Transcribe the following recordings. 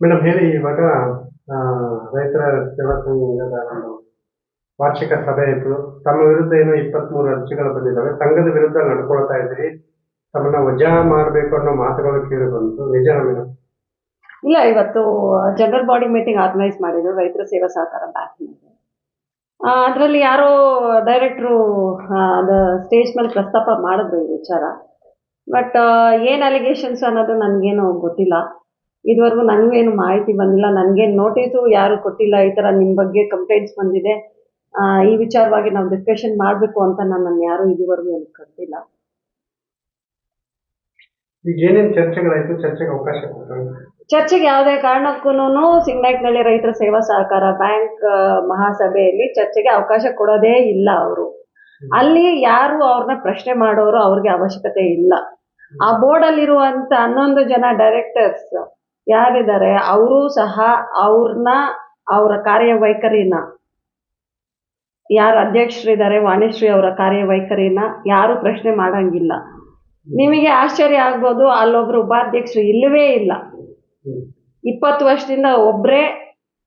Madam ಹೇಳಿ, ಇವಾಗ ರೈತರ ಸೇವಾ ಸಂಘದ ಒಂದು ವಾರ್ಷಿಕ ಸಭೆ ಇತ್ತು. ತಮ್ಮ ವಿರುದ್ಧ ಏನೋ ಇಪ್ಪತ್ಮೂರು ಅರ್ಜಿಗಳು ಬಂದಿದ್ದಾವೆ. ಸಂಘದ ವಿರುದ್ಧ ನಡ್ಕೊಳ್ತಾ ಇದ್ರಿ ತಮ್ಮನ್ನ ವಜಾ ಮಾಡಬೇಕು ಅನ್ನೋ ಮಾತುಗಳು ಕೇಳಿ ಬಂತು. ನಿಜ ಮೇಡಮ್ ಇಲ್ಲ, ಇವತ್ತು ಜನರಲ್ ಬಾಡಿ ಮೀಟಿಂಗ್ ಆರ್ಗನೈಸ್ ಮಾಡಿದ್ರು ರೈತರ ಸೇವಾ ಸಹಕಾರ ಬ್ಯಾಂಕ್ ಅದರಲ್ಲಿ ಯಾರೋ ಡೈರೆಕ್ಟ್ರು ಸ್ಟೇಜ್ ಮೇಲೆ ಪ್ರಸ್ತಾಪ ಮಾಡಿದ್ರು ಈ ವಿಚಾರ. ಬಟ್ ಏನು ಅಲಿಗೇಷನ್ಸ್ ಅನ್ನೋದು ನನಗೇನು ಗೊತ್ತಿಲ್ಲ. ಇದುವರೆಗೂ ಏನು ಮಾಹಿತಿ ಬಂದಿಲ್ಲ. ನನಗೆ ನೋಟಿಸು ಯಾರು ಕೊಟ್ಟಿಲ್ಲ ಈ ಥರ ನಿಮ್ಮ ಬಗ್ಗೆ ಕಂಪ್ಲೇಂಟ್ಸ್ ಬಂದಿದೆ. ಈ ವಿಚಾರವಾಗಿ ನಾವು ಡಿಸ್ಕಷನ್ ಮಾಡಬೇಕು ಅಂತ ನನ್ನನ್ನು ಯಾರು ಇದುವರೆಗೂ ಏನು ಕರೆದಿಲ್ಲ. ಈಗ ಏನೇನು ಚರ್ಚೆಗಳಾಯ್ತು? ಚರ್ಚೆಗೆ ಅವಕಾಶ ಕೊಟ್ಟರು ಚರ್ಚೆಗೆ ಯಾವುದೇ ಕಾರಣಕ್ಕೂ ಸಿಂಗ್ನೈಟ್ನಲ್ಲಿ ರೈತರ ಸೇವಾ ಸಹಕಾರ ಬ್ಯಾಂಕ್ ಮಹಾಸಭೆಯಲ್ಲಿ ಚರ್ಚೆಗೆ ಅವಕಾಶ ಕೊಡೋದೇ ಇಲ್ಲ ಅವರು. ಅಲ್ಲಿ ಯಾರು ಅವ್ರನ್ನ ಪ್ರಶ್ನೆ ಮಾಡೋರು ಅವ್ರಿಗೆ ಅವಶ್ಯಕತೆ ಇಲ್ಲ. ಆ ಬೋರ್ಡ್ ಅಲ್ಲಿರುವಂತ ಹನ್ನೊಂದು ಜನ ಡೈರೆಕ್ಟರ್ಸ್ ಯಾರಿದ್ದಾರೆ ಅವರು ಸಹ ಅವ್ರನ್ನ ಅವರ ಕಾರ್ಯವೈಖರಿನ, ಯಾರು ಅಧ್ಯಕ್ಷರಿದ್ದಾರೆ ವಾಣಿಶ್ರೀ ಅವರ ಕಾರ್ಯವೈಖರಿನ ಯಾರು ಪ್ರಶ್ನೆ ಮಾಡಂಗಿಲ್ಲ. ನಿಮಗೆ ಆಶ್ಚರ್ಯ ಆಗ್ಬೋದು, ಅಲ್ಲೊಬ್ರು ಉಪಾಧ್ಯಕ್ಷರು ಇಲ್ಲವೇ ಇಲ್ಲ. ಇಪ್ಪತ್ತು ವರ್ಷದಿಂದ ಒಬ್ಬರೇ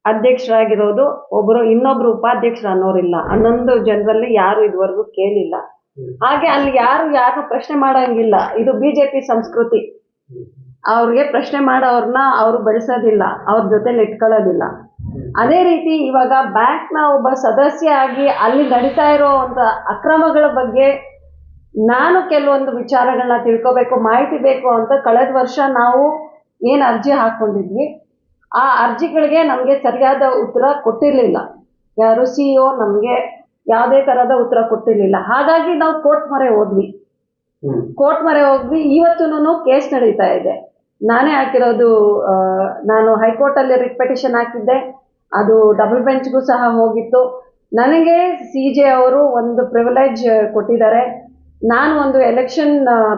ಅಧ್ಯಕ್ಷರಾಗಿರೋದು ಒಬ್ಬರು ಇನ್ನೊಬ್ರು ಉಪಾಧ್ಯಕ್ಷರು ಅನ್ನೋರಿಲ್ಲ. ಹನ್ನೊಂದು ಜನರಲ್ಲಿ ಯಾರು ಇದುವರೆಗೂ ಕೇಳಿಲ್ಲ. ಹಾಗೆ ಅಲ್ಲಿ ಯಾರು ಯಾರು ಪ್ರಶ್ನೆ ಮಾಡಂಗಿಲ್ಲ. ಇದು ಬಿಜೆಪಿ ಸಂಸ್ಕೃತಿ. ಅವ್ರಿಗೆ ಪ್ರಶ್ನೆ ಮಾಡೋರನ್ನ ಅವರು ಬೆಳೆಸೋದಿಲ್ಲ, ಅವ್ರ ಜೊತೆಲಿ ಇಟ್ಕೊಳ್ಳೋದಿಲ್ಲ. ಅದೇ ರೀತಿ ಇವಾಗ ಬ್ಯಾಂಕ್ನ ಒಬ್ಬ ಸದಸ್ಯ ಆಗಿ ಅಲ್ಲಿ ನಡೀತಾ ಇರೋವಂಥ ಅಕ್ರಮಗಳ ಬಗ್ಗೆ ನಾನು ಕೆಲವೊಂದು ವಿಚಾರಗಳನ್ನ ತಿಳ್ಕೋಬೇಕು, ಮಾಹಿತಿ ಬೇಕು ಅಂತ ಕಳೆದ ವರ್ಷ ನಾವು ಏನು ಅರ್ಜಿ ಹಾಕ್ಕೊಂಡಿದ್ವಿ, ಆ ಅರ್ಜಿಗಳಿಗೆ ನಮಗೆ ಸರಿಯಾದ ಉತ್ತರ ಕೊಟ್ಟಿರಲಿಲ್ಲ. ಯಾರು ಸಿ ಇ ನಮಗೆ ಯಾವುದೇ ಥರದ ಉತ್ತರ ಕೊಟ್ಟಿರಲಿಲ್ಲ. ಹಾಗಾಗಿ ನಾವು ಕೋರ್ಟ್ ಮೊರೆ ಹೋದ್ವಿ. ಕೋರ್ಟ್ ಮರೆ ಹೋಗಿ ಇವತ್ತೂ ಕೇಸ್ ನಡೀತಾ ಇದೆ. ನಾನೇ ಹಾಕಿರೋದು ನಾನು ಹೈಕೋರ್ಟಲ್ಲಿ ರಿಟ್ ಪೆಟಿಷನ್ ಹಾಕಿದ್ದೆ. ಅದು ಡಬಲ್ ಬೆಂಚ್ಗೂ ಸಹ ಹೋಗಿತ್ತು. ನನಗೆ ಸಿ ಜೆ ಅವರು ಒಂದು ಪ್ರಿವಿಲೇಜ್ ಕೊಟ್ಟಿದ್ದಾರೆ. ನಾನು ಒಂದು ಎಲೆಕ್ಷನ್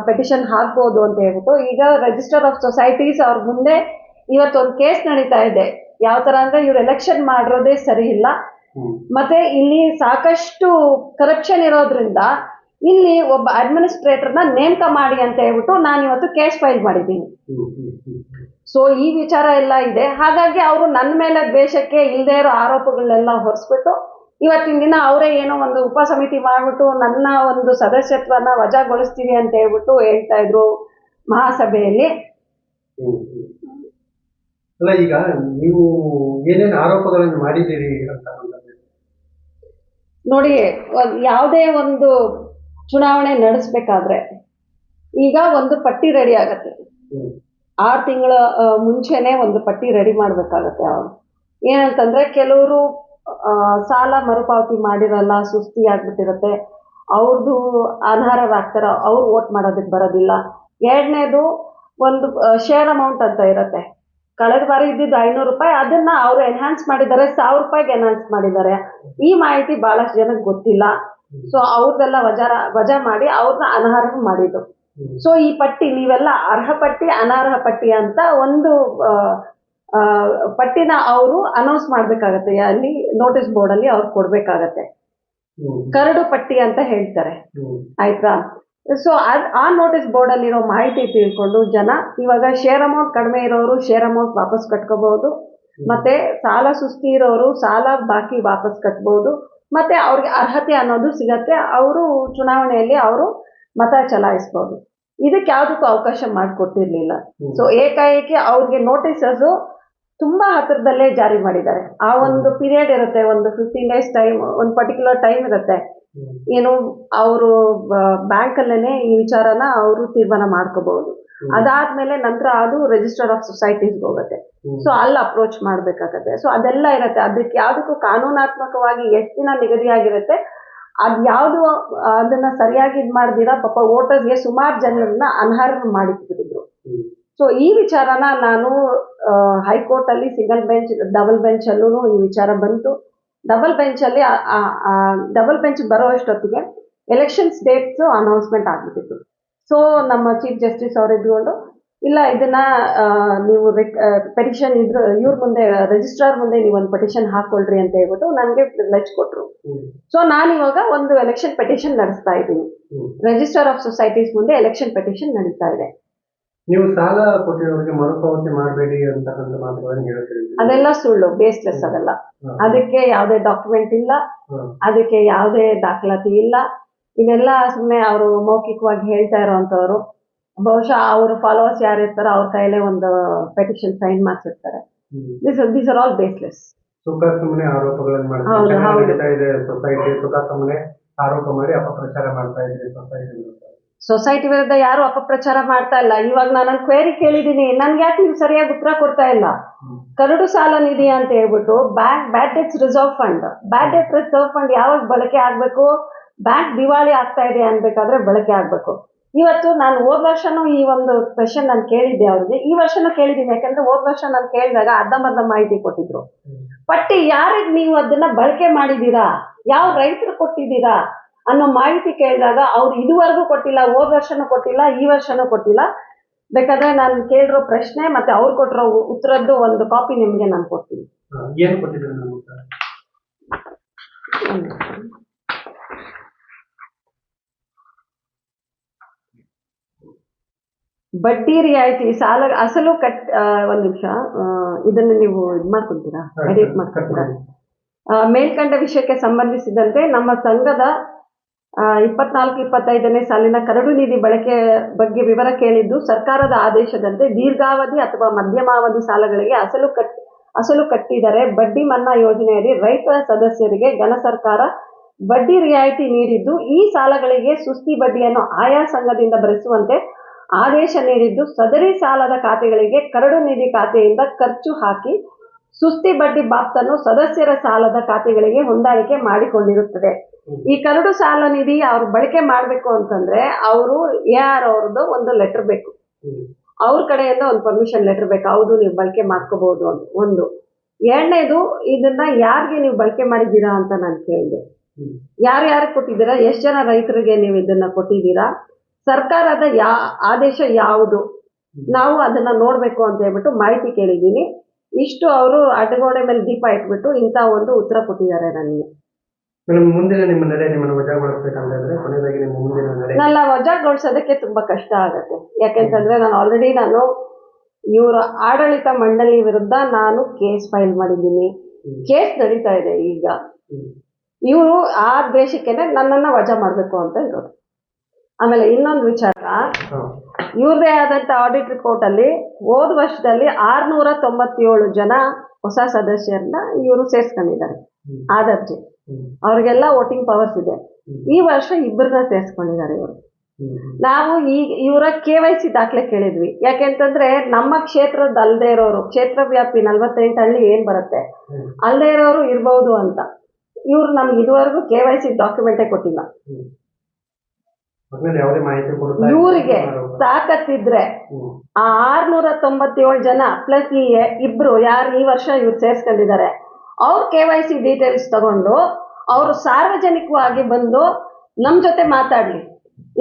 ಪೆಟಿಷನ್ ಹಾಕ್ಬೋದು ಅಂತ ಹೇಳ್ಬಿಟ್ಟು ಈಗ ರಿಜಿಸ್ಟರ್ ಆಫ್ ಸೊಸೈಟೀಸ್ ಅವ್ರ ಮುಂದೆ ಇವತ್ತೊಂದು ಕೇಸ್ ನಡೀತಾ ಇದೆ. ಯಾವ ಥರ ಅಂದರೆ ಇವ್ರು ಎಲೆಕ್ಷನ್ ಮಾಡಿರೋದೇ ಸರಿ ಇಲ್ಲ ಮತ್ತೆ ಇಲ್ಲಿ ಸಾಕಷ್ಟು ಕರಪ್ಷನ್ ಇರೋದ್ರಿಂದ ಇಲ್ಲಿ ಒಬ್ಬ ಅಡ್ಮಿನಿಸ್ಟ್ರೇಟರ್ನ ನೇಮಕ ಮಾಡಿ ಅಂತ ಹೇಳ್ಬಿಟ್ಟು ನಾನು ಇವತ್ತು ಕೇಸ್ ಫೈಲ್ ಮಾಡಿದ್ದೀನಿ. ಸೊ ಈ ವಿಚಾರ ಎಲ್ಲ ಇದೆ. ಹಾಗಾಗಿ ಅವರು ನನ್ನ ಮೇಲೆ ದ್ವೇಷಕ್ಕೆ ಇಲ್ಲದೆ ಇರೋ ಆರೋಪಗಳನ್ನೆಲ್ಲ ಹೊರಿಸ್ಬಿಟ್ಟು ಇವತ್ತಿನ ದಿನ ಅವರೇ ಏನೋ ಒಂದು ಉಪಸಮಿತಿ ಮಾಡಿಬಿಟ್ಟು ನನ್ನ ಒಂದು ಸದಸ್ಯತ್ವನ ವಜಾಗೊಳಿಸ್ತೀವಿ ಅಂತ ಹೇಳ್ಬಿಟ್ಟು ಹೇಳ್ತಾ ಇದ್ರು ಮಹಾಸಭೆಯಲ್ಲಿ. ಅಲ್ಲ ಈಗ ನೀವು ಏನೇನು ಆರೋಪಗಳನ್ನು ಮಾಡಿದ್ದೀರಿ ಅಂತ ನೋಡಿ ಯಾವುದೇ ಒಂದು ಚುನಾವಣೆ ನಡೆಸ್ಬೇಕಾದ್ರೆ ಈಗ ಒಂದು ಪಟ್ಟಿ ರೆಡಿ ಆಗತ್ತೆ. ಆರು ತಿಂಗಳ ಮುಂಚೆನೆ ಒಂದು ಪಟ್ಟಿ ರೆಡಿ ಮಾಡ್ಬೇಕಾಗತ್ತೆ. ಅವರು ಏನಂತಂದ್ರೆ ಕೆಲವರು ಸಾಲ ಮರುಪಾವತಿ ಮಾಡಿರಲ್ಲ, ಸುಸ್ತಿ ಆಗ್ಬಿಟ್ಟಿರತ್ತೆ. ಅವ್ರದ್ದು ಅನರ್ಹರಾಗ್ತಾರ ಅವ್ರು ವೋಟ್ ಮಾಡೋದಕ್ಕೆ ಬರೋದಿಲ್ಲ. ಎರಡನೇದು ಒಂದು ಶೇರ್ ಅಮೌಂಟ್ ಅಂತ ಇರುತ್ತೆ. ಕಳೆದ ಬಾರಿ ಇದ್ದಿದ್ದು ಐನೂರು ರೂಪಾಯಿ, ಅದನ್ನ ಅವರು ಎನ್ಹಾನ್ಸ್ ಮಾಡಿದ್ದಾರೆ, ಸಾವಿರ ರೂಪಾಯಿಗೆ ಎನ್ಹಾನ್ಸ್ ಮಾಡಿದ್ದಾರೆ. ಈ ಮಾಹಿತಿ ಬಹಳಷ್ಟು ಜನಕ್ಕೆ ಗೊತ್ತಿಲ್ಲ. ಸೊ ಅವ್ರದ್ದೆಲ್ಲ ವಜಾ ವಜಾ ಮಾಡಿ ಅವ್ರನ್ನ ಅನರ್ಹ ಮಾಡಿದ್ರು ಸೊ ಈ ಪಟ್ಟಿ, ನೀವೆಲ್ಲ ಅರ್ಹ ಪಟ್ಟಿ, ಅನರ್ಹ ಪಟ್ಟಿ ಅಂತ ಒಂದು ಪಟ್ಟಿನ ಅವರು ಅನೌನ್ಸ್ ಮಾಡ್ಬೇಕಾಗತ್ತೆ. ಅಲ್ಲಿ ನೋಟಿಸ್ ಬೋರ್ಡ್ ಅಲ್ಲಿ ಅವ್ರು ಕೊಡ್ಬೇಕಾಗತ್ತೆ. ಕರಡು ಪಟ್ಟಿ ಅಂತ ಹೇಳ್ತಾರೆ. ಆಯ್ತಾ? ಸೊ ಅದ್, ಆ ನೋಟಿಸ್ ಬೋರ್ಡ್ ಅಲ್ಲಿರೋ ಮಾಹಿತಿ ತಿಳ್ಕೊಂಡು ಜನ ಇವಾಗ ಶೇರ್ ಅಮೌಂಟ್ ಕಡಿಮೆ ಇರೋರು ಶೇರ್ ಅಮೌಂಟ್ ವಾಪಸ್ ಕಟ್ಕೋಬಹುದು. ಮತ್ತೆ ಸಾಲ ಸುಸ್ತಿ ಇರೋರು ಸಾಲ ಬಾಕಿ ವಾಪಸ್ ಕಟ್ಬೋದು. ಮತ್ತೆ ಅವ್ರಿಗೆ ಅರ್ಹತೆ ಅನ್ನೋದು ಸಿಗತ್ತೆ. ಅವರು ಚುನಾವಣೆಯಲ್ಲಿ ಅವರು ಮತ ಚಲಾಯಿಸ್ಬೋದು. ಇದಕ್ಕೆ ಯಾವುದಕ್ಕೂ ಅವಕಾಶ ಮಾಡಿಕೊಟ್ಟಿರ್ಲಿಲ್ಲ. ಸೊ ಏಕಾಏಕಿ ಅವ್ರಿಗೆ ನೋಟಿಸಸ್ ತುಂಬಾ ಹತ್ತಿರದಲ್ಲೇ ಜಾರಿ ಮಾಡಿದ್ದಾರೆ. ಆ ಒಂದು ಪೀರಿಯಡ್ ಇರುತ್ತೆ ಒಂದು ಫಿಫ್ಟೀನ್ ಡೇಸ್ ಟೈಮ್ ಒಂದು ಪರ್ಟಿಕ್ಯುಲರ್ ಟೈಮ್ ಇರುತ್ತೆ. ಏನು ಅವರು ಬ್ಯಾಂಕಲ್ಲೇನೆ ಈ ವಿಚಾರನ ಅವರು ತೀರ್ಮಾನ ಮಾಡ್ಕೋಬಹುದು. ಅದಾದ್ಮೇಲೆ ನಂತರ ಅದು ರಿಜಿಸ್ಟರ್ ಆಫ್ ಸೊಸೈಟೀಸ್ಗೆ ಹೋಗುತ್ತೆ. ಸೊ ಅಲ್ಲಿ ಅಪ್ರೋಚ್ ಮಾಡ್ಬೇಕಾಗತ್ತೆ. ಸೊ ಅದೆಲ್ಲ ಇರತ್ತೆ. ಅದಕ್ಕೆ ಯಾವುದಕ್ಕೂ ಕಾನೂನಾತ್ಮಕವಾಗಿ ಎಷ್ಟು ದಿನ ನಿಗದಿಯಾಗಿರುತ್ತೆ ಅದ್ ಯಾವುದು ಅದನ್ನ ಸರಿಯಾಗಿ ಇದ್ ಮಾಡ್ದಿರಾ ಪಾಪ ವೋಟರ್ಸ್ಗೆ ಸುಮಾರು ಜನರನ್ನ ಅನರ್ಹ ಮಾಡಿಬಿಟ್ಟಿದ್ರು. ಸೊ ಈ ವಿಚಾರನ ನಾನು ಹೈಕೋರ್ಟ್ ಅಲ್ಲಿ ಸಿಂಗಲ್ ಬೆಂಚ್ ಡಬಲ್ ಬೆಂಚ್ ಅಲ್ಲೂ ಈ ವಿಚಾರ ಬಂತು. ಡಬಲ್ ಬೆಂಚ್ ಅಲ್ಲಿ ಡಬಲ್ ಬೆಂಚ್ ಬರೋ ಅಷ್ಟೊತ್ತಿಗೆ ಎಲೆಕ್ಷನ್ಸ್ ಡೇಟ್ಸ್ ಅನೌನ್ಸ್ಮೆಂಟ್ ಆಗ್ಬಿಟ್ಟಿತ್ತು. ಸೊ ನಮ್ಮ ಚೀಫ್ ಜಸ್ಟಿಸ್ ಅವರು ಇದ್ಕೊಂಡು ಇಲ್ಲ ಇದನ್ನ ನೀವು ಪೆಟಿಷನ್ ಇದ್ರು ಇವ್ರ ಮುಂದೆ ರಿಜಿಸ್ಟ್ರಾರ್ ಮುಂದೆ ನೀವು ಒಂದು ಪೆಟಿಷನ್ ಹಾಕೊಳ್ರಿ ಅಂತ ಹೇಳ್ಬಿಟ್ಟು ನನಗೆ ಪ್ರಿವಿಲೇಜ್ ಕೊಟ್ಟರು ಹ್ಮ್. ಸೊ ನಾನು ಇವಾಗ ಒಂದು ಎಲೆಕ್ಷನ್ ಪೆಟಿಷನ್ ನಡೆಸ್ತಾ ಇದ್ದೀನಿ. ರಿಜಿಸ್ಟ್ರಾರ್ ಆಫ್ ಸೊಸೈಟೀಸ್ ಮುಂದೆ ಎಲೆಕ್ಷನ್ ಪೆಟಿಷನ್ ನಡೀತಾ ಇದೆ. ನೀವು ಸಾಲ ಕೊಟ್ಟಿರೋರಿಗೆ ಮರುಪಾವತಿ ಮಾಡಬೇಡಿ ಅಂತಕ್ಕಂಥ ಮಾತುಗಳನ್ನು ಹೇಳ್ತೀರಿ. ಅದೆಲ್ಲ ಸುಳ್ಳು ಬೇಸ್ಲೆಸ್ ಅದೆಲ್ಲ. ಅದಕ್ಕೆ ಯಾವುದೇ ಡಾಕ್ಯುಮೆಂಟ್ ಇಲ್ಲ. ಅದಕ್ಕೆ ಯಾವುದೇ ದಾಖಲಾತಿ ಇಲ್ಲ. ಇದೆಲ್ಲ ಸುಮ್ಮನೆ ಅವರು ಮೌಖಿಕವಾಗಿ ಹೇಳ್ತಾ ಇರೋವಂಥವ್ರು ಬಹುಶಃ ಅವ್ರ ಫಾಲೋವರ್ಸ್ ಯಾರು ಇರ್ತಾರೋ ಅವ್ರ ಕೈಲೇ ಒಂದು petition sign ಮಾಡಿಸಿರ್ತಾರೆ. This this are all baseless ಸುಖ ಸುಮ್ಮನೆ ಆರೋಪಗಳನ್ನು ಸೊಸೈಟಿ ಸುಖ ಸುಮ್ಮನೆ ಆರೋಪ ಮಾಡಿ ಅಪಪ್ರಚಾರ ಮಾಡ್ತಾ ಸೊಸೈಟಿ ವಿರುದ್ಧ. ಸೊಸೈಟಿ ವಿರುದ್ಧ ಯಾರು ಅಪಪ್ರಚಾರ ಮಾಡ್ತಾ ಇಲ್ಲ. ಇವಾಗ ನಾನು ಕ್ವೇರಿ ಕೇಳಿದ್ದೀನಿ ನನ್ಗೆ ಯಾಕೆ ನೀವು ಸರಿಯಾಗಿ ಉತ್ತರ ಕೊಡ್ತಾ ಇಲ್ಲ. ಕರಡು ಸಾಲ ನಿಧಿ ಅಂತ ಹೇಳ್ಬಿಟ್ಟು bank bad debts reserve fund bad debt reserve fund ಯಾವಾಗ ಬಳಕೆ ಆಗ್ಬೇಕು? ಬ್ಯಾಂಕ್ ದಿವಾಳಿ ಆಗ್ತಾ ಇದೆ ಅನ್ಬೇಕಾದ್ರೆ ಬಳಕೆ ಆಗ್ಬೇಕು. ಇವತ್ತು ನಾನು ಹೋದ ವರ್ಷನೂ ಈ ಒಂದು ಕ್ವೆಶನ್ ನಾನು ಕೇಳಿದ್ದೆ ಅವ್ರಿಗೆ. ಈ ವರ್ಷನೂ ಕೇಳಿದ್ದೀನಿ. ಯಾಕಂದ್ರೆ ಹೋದ ವರ್ಷ ನಾನು ಕೇಳಿದಾಗ ಅರ್ಧಂಬರ್ಧ ಮಾಹಿತಿ ಕೊಟ್ಟಿದ್ರು. ಪಟ್ಟಿ ಯಾರಿಗೆ ನೀವು ಅದನ್ನ ಬಳಕೆ ಮಾಡಿದ್ದೀರಾ? ಯಾವ ರೈತರು ಕೊಟ್ಟಿದ್ದೀರಾ? ಅನ್ನೋ ಮಾಹಿತಿ ಕೇಳಿದಾಗ ಅವ್ರು ಇದುವರೆಗೂ ಕೊಟ್ಟಿಲ್ಲ ಹೋದ ವರ್ಷನೂ ಕೊಟ್ಟಿಲ್ಲ ಈ ವರ್ಷನೂ ಕೊಟ್ಟಿಲ್ಲ. ಬೇಕಾದ್ರೆ ನಾನು ಕೇಳಿರೋ ಪ್ರಶ್ನೆ ಮತ್ತೆ ಅವ್ರು ಕೊಟ್ಟಿರೋ ಉತ್ತರದ್ದು ಒಂದು ಕಾಪಿ ನಿಮಗೆ ನಾನು ಕೊಡ್ತೀನಿ. ಏನು ಕೊಟ್ಟಿದ್ದೀನಿ ನಮ್ಮ ಉತ್ತರ? ಬಡ್ಡಿ ರಿಯಾಯಿತಿ ಸಾಲ ಅಸಲು ಕಟ್ ಒಂದು ನಿಮಿಷ. ಇದನ್ನ ನೀವು ಇದು ಮಾಡ್ಕೊಂತೀರಾ? ಎಡಿಟ್ ಮಾಡ್ಕೊಂತೀರಾ? ಮೇಲ್ಕಂಡ ವಿಷಯಕ್ಕೆ ಸಂಬಂಧಿಸಿದಂತೆ ನಮ್ಮ ಸಂಘದ ಇಪ್ಪತ್ನಾಲ್ಕು ಇಪ್ಪತ್ತೈದನೇ ಸಾಲಿನ ಕರಡು ನಿಧಿ ಬಳಕೆ ಬಗ್ಗೆ ವಿವರ ಕೇಳಿದ್ದು ಸರ್ಕಾರದ ಆದೇಶದಂತೆ ದೀರ್ಘಾವಧಿ ಅಥವಾ ಮಧ್ಯಮಾವಧಿ ಸಾಲಗಳಿಗೆ ಅಸಲು ಕಟ್ ಅಸಲು ಕಟ್ಟಿದರೆ ಬಡ್ಡಿ ಮನ್ನಾ ಯೋಜನೆಯಲ್ಲಿ ರೈತ ಸದಸ್ಯರಿಗೆ ಘನ ಸರ್ಕಾರ ಬಡ್ಡಿ ರಿಯಾಯಿತಿ ನೀಡಿದ್ದು ಈ ಸಾಲಗಳಿಗೆ ಸುಸ್ತಿ ಬಡ್ಡಿಯನ್ನು ಆಯಾ ಸಂಘದಿಂದ ಭರಿಸುವಂತೆ ಆದೇಶ ನೀಡಿದ್ದು ಸದರಿ ಸಾಲದ ಖಾತೆಗಳಿಗೆ ಕರಡು ನಿಧಿ ಖಾತೆಯಿಂದ ಖರ್ಚು ಹಾಕಿ ಸುಸ್ತಿ ಬಡ್ಡಿ ಬಾಪ್ತನ್ನು ಸದಸ್ಯರ ಸಾಲದ ಖಾತೆಗಳಿಗೆ ಹೊಂದಾಣಿಕೆ ಮಾಡಿಕೊಂಡಿರುತ್ತದೆ. ಈ ಕರಡು ಸಾಲ ನಿಧಿ ಅವ್ರು ಬಳಕೆ ಮಾಡಬೇಕು ಅಂತಂದ್ರೆ ಅವರು ಎ ಆರ್ ಅವ್ರದ್ದು ಒಂದು ಲೆಟರ್ ಬೇಕು. ಅವ್ರ ಕಡೆಯಿಂದ ಒಂದು ಪರ್ಮಿಷನ್ ಲೆಟರ್ ಬೇಕು. ಹೌದು, ನೀವು ಬಳಕೆ ಮಾಡ್ಕೋಬಹುದು ಅಂತ. ಒಂದು. ಎರಡನೇದು, ಇದನ್ನ ಯಾರಿಗೆ ನೀವು ಬಳಕೆ ಮಾಡಿದ್ದೀರಾ ಅಂತ ನಾನು ಕೇಳಿದೆ. ಯಾರು ಕೊಟ್ಟಿದ್ದೀರಾ? ಎಷ್ಟು ಜನ ರೈತರಿಗೆ ನೀವು ಇದನ್ನ ಕೊಟ್ಟಿದ್ದೀರಾ? ಸರ್ಕಾರದ ಯಾ ಆದೇಶ ಯಾವುದು? ನಾವು ಅದನ್ನ ನೋಡ್ಬೇಕು ಅಂತ ಹೇಳ್ಬಿಟ್ಟು ಮಾಹಿತಿ ಕೇಳಿದ್ದೀನಿ. ಇಷ್ಟು ಅವರು ಅಡಗೋಡೆ ಮೇಲೆ ದೀಪ ಇಟ್ಬಿಟ್ಟು ಇಂಥ ಒಂದು ಉತ್ತರ ಕೊಟ್ಟಿದ್ದಾರೆ ನನಗೆ. ಮೇಡಮ್ ಮುಂದಿನ ನಿಮ್ಮ ನಡೆ ನಿಮ್ಮನ್ನು ವಜಾಗೊಳಿಸ್ಬೇಕಂತ ಇದ್ರೆ ಕೊನೆಯದಾಗಿ ನಿಮ್ಮ ಮುಂದಿನ ನಡೆ ನನ್ನ ವಜಾಗೊಳಿಸೋದಕ್ಕೆ ತುಂಬಾ ಕಷ್ಟ ಆಗತ್ತೆ. ಯಾಕೆಂತಂದ್ರೆ ನಾನು ಆಲ್ರೆಡಿ ನಾನು ಇವರ ಆಡಳಿತ ಮಂಡಳಿ ವಿರುದ್ಧ ನಾನು ಕೇಸ್ ಫೈಲ್ ಮಾಡಿದ್ದೀನಿ. ಕೇಸ್ ನಡೀತಾ ಇದೆ ಈಗ. ಇವರು ಆ ದೇಶಕ್ಕೆನೆ ನನ್ನನ್ನ ವಜಾ ಮಾಡಬೇಕು ಅಂತ ಇರೋದು. ಆಮೇಲೆ ಇನ್ನೊಂದು ವಿಚಾರ. ಇವ್ರದೇ ಆದಂತ ಆಡಿಟ್ ರಿಪೋರ್ಟ್ ಅಲ್ಲಿ ಹೋದ ವರ್ಷದಲ್ಲಿ ಆರ್ನೂರ ತೊಂಬತ್ತೇಳು ಜನ ಹೊಸ ಸದಸ್ಯರನ್ನ ಇವರು ಸೇರ್ಸ್ಕೊಂಡಿದ್ದಾರೆ. ಆದರ್ಜಿ. ಅವ್ರಿಗೆಲ್ಲ ವೋಟಿಂಗ್ ಪವರ್ಸ್ ಇದೆ. ಈ ವರ್ಷ ಇಬ್ಬರನ್ನ ಸೇರ್ಸ್ಕೊಂಡಿದ್ದಾರೆ ಇವರು. ನಾವು ಈ ಇವರ ಕೆ ವೈ ಸಿ ದಾಖಲೆ ಕೇಳಿದ್ವಿ. ಯಾಕೆಂತಂದ್ರೆ ನಮ್ಮ ಕ್ಷೇತ್ರದ ಅಲ್ಲದೆ ಇರೋರು ಕ್ಷೇತ್ರ ವ್ಯಾಪಿ ನಲ್ವತ್ತೆಂಟು ಹಳ್ಳಿ ಏನ್ ಬರುತ್ತೆ? ಅಲ್ಲದೆ ಇರೋರು ಇರ್ಬೋದು ಅಂತ. ಇವ್ರು ನಮ್ಗೆ ಇದುವರೆಗೂ ಕೆ ವೈ ಸಿ ಡಾಕ್ಯುಮೆಂಟೇ ಕೊಟ್ಟಿಲ್ಲ ಹ್ಮ್. ಒಟ್ನಲ್ಲಿ ಯಾವುದೇ ಮಾಹಿತಿ ಕೊಡ್ತಾ ಇಲ್ಲ. ಇವರಿಗೆ ಸಾಕತ್ತಿದ್ರೆ. ಆ ಆರ್ನೂರ ತೊಂಬತ್ತೇಳು ಜನ ಪ್ಲಸ್ ಈ ಇಬ್ರು ಯಾರು ಈ ವರ್ಷ ಇವ್ರು ಸೇರ್ಸ್ಕೊಂಡಿದ್ದಾರೆ. ಅವ್ರ ಕೆ ವೈ ಸಿ ಡೀಟೇಲ್ಸ್ ತಗೊಂಡು ಅವರು ಸಾರ್ವಜನಿಕವಾಗಿ ಬಂದು ನಮ್ಮ ಜೊತೆ ಮಾತಾಡ್ಲಿ.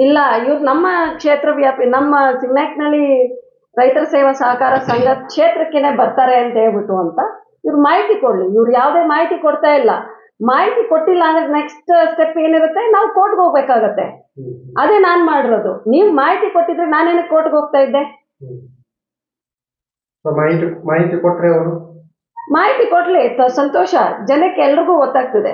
ಇಲ್ಲ ಇವ್ರು ನಮ್ಮ ಕ್ಷೇತ್ರ ವ್ಯಾಪಿ ನಮ್ಮ ಸಿಗ್ನಾಕ್ನಲ್ಲಿ ರೈತರ ಸೇವಾ ಸಹಕಾರ ಸಂಘ ಕ್ಷೇತ್ರಕ್ಕೇನೆ ಬರ್ತಾರೆ ಅಂತ ಹೇಳ್ಬಿಟ್ಟು ಅಂತ ಇವ್ರು ಮಾಹಿತಿ ಕೊಡ್ಲಿ. ಇವ್ರು ಯಾವುದೇ ಮಾಹಿತಿ ಕೊಡ್ತಾ ಇಲ್ಲ. ಮಾಹಿತಿ ಕೊಟ್ಟಿಲ್ಲ ಅಂದ್ರೆ ನೆಕ್ಸ್ಟ್ ಸ್ಟೆಪ್ ಏನಿರುತ್ತೆ? ನಾವು ಕೋರ್ಟ್ಗೆ ಹೋಗ್ಬೇಕಾಗತ್ತೆ. ಅದೇ ನಾನ್ ಮಾಡಿರೋದು. ನೀವು ಮಾಹಿತಿ ಕೊಟ್ಟಿದ್ರೆ ನಾನೇನು ಕೋರ್ಟ್ಗೆ ಹೋಗ್ತಾ ಇದ್ದೆ? ಮಾಹಿತಿ ಮಾಹಿತಿ ಕೊಟ್ರೆ ಅವರು? ಮಾಹಿತಿ ಕೊಟ್ಲಿ ಸಂತೋಷ. ಜನಕ್ಕೆ ಎಲ್ರಿಗೂ ಗೊತ್ತಾಗ್ತದೆ.